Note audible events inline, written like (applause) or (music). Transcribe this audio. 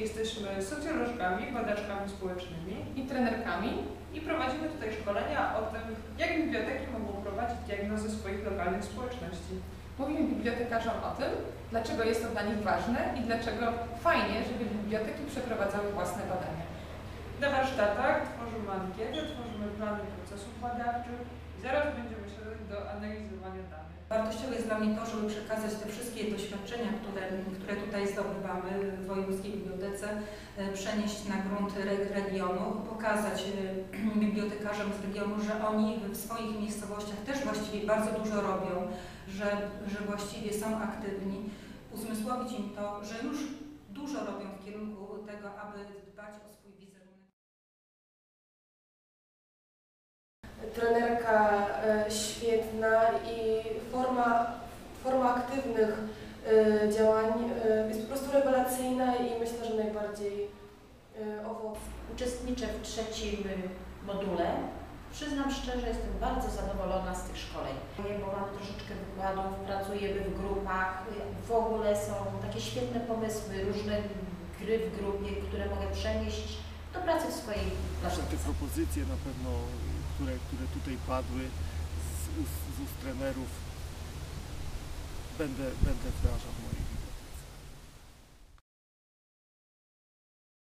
Jesteśmy socjolożkami, badaczkami społecznymi i trenerkami. i prowadzimy tutaj szkolenia o tym, jak biblioteki mogą prowadzić diagnozę swoich lokalnych społeczności. Mówimy bibliotekarzom o tym, dlaczego jest to dla nich ważne i dlaczego fajnie, żeby biblioteki przeprowadzały własne badania. Na warsztatach tworzymy ankiety, tworzymy plany procesów badawczych i zaraz będziemy siadać do analizowania danych. Wartościowe jest dla mnie to, żeby przekazać te wszystkie doświadczenia, które, które tutaj zdobywamy w Wojewódzkiej Bibliotece, e, przenieść na grunt re- regionu, pokazać e, (clears throat) bibliotekarzom z regionu, że oni w swoich miejscowościach też właściwie bardzo dużo robią, że, że właściwie są aktywni, uzmysłowić im to, że już dużo robią w kierunku tego, aby dbać o swój wizerunek. Trenerka e, świetna i forma, forma aktywnych e, działań e, jest po prostu rewelacyjna i myślę, że najbardziej owocna. Uczestniczę w trzecim module. Przyznam szczerze, jestem bardzo zadowolona z tych szkoleń, bo mamy troszeczkę wykładów, pracujemy w grupach, w ogóle są takie świetne pomysły, różne gry w grupie, które mogę przenieść do pracy w swojej Nasze te propozycje na pewno, które, które tutaj padły z ust, z ust trenerów, będę, będę wdrażał w mojej